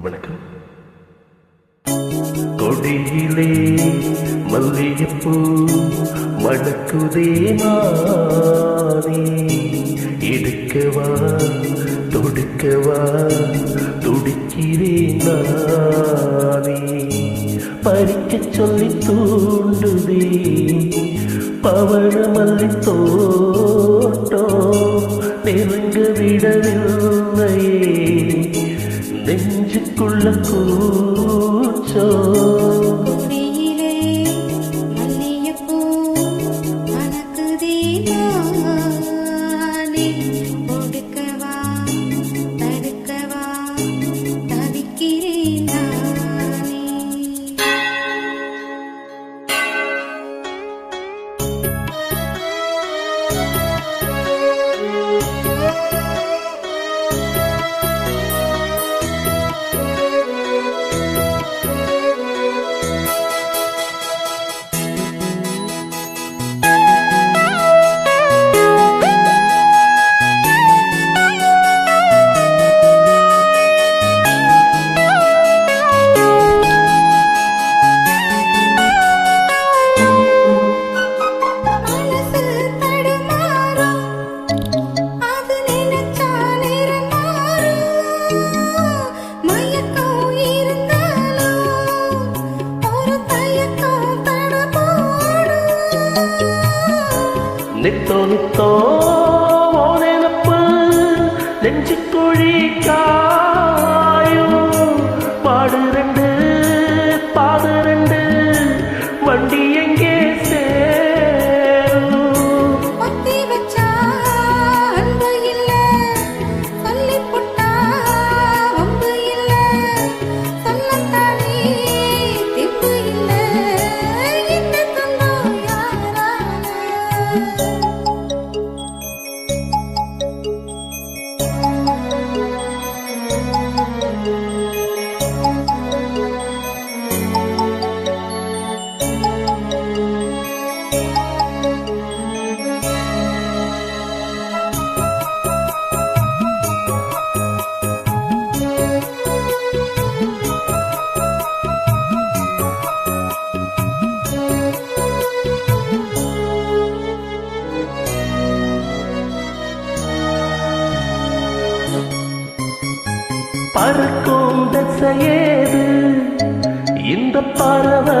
வணக்கம். கொடியிலே மல்லிகைப்பூ மடக்குதே நானே. எடுக்கவா தொடுக்கவா துடிக்கிறேன் நானே. பறிக்க சொல்லி தூண்டுதே பவழ மல்லி தோ எனக்குள்ள கூச்சோ நித்தோ நித்தோ நெனப்பு நெஞ்சு குழி கா பறக்கும் தசையேது இந்த பறவை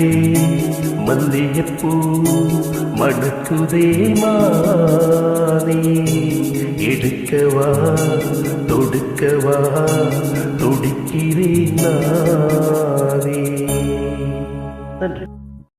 மணக்குதே மல்லிகைப்பூ மணக்குதே மானே. எடுக்கவா தொடுக்கவா தொடுக்கிறேன் நானே. நன்றி.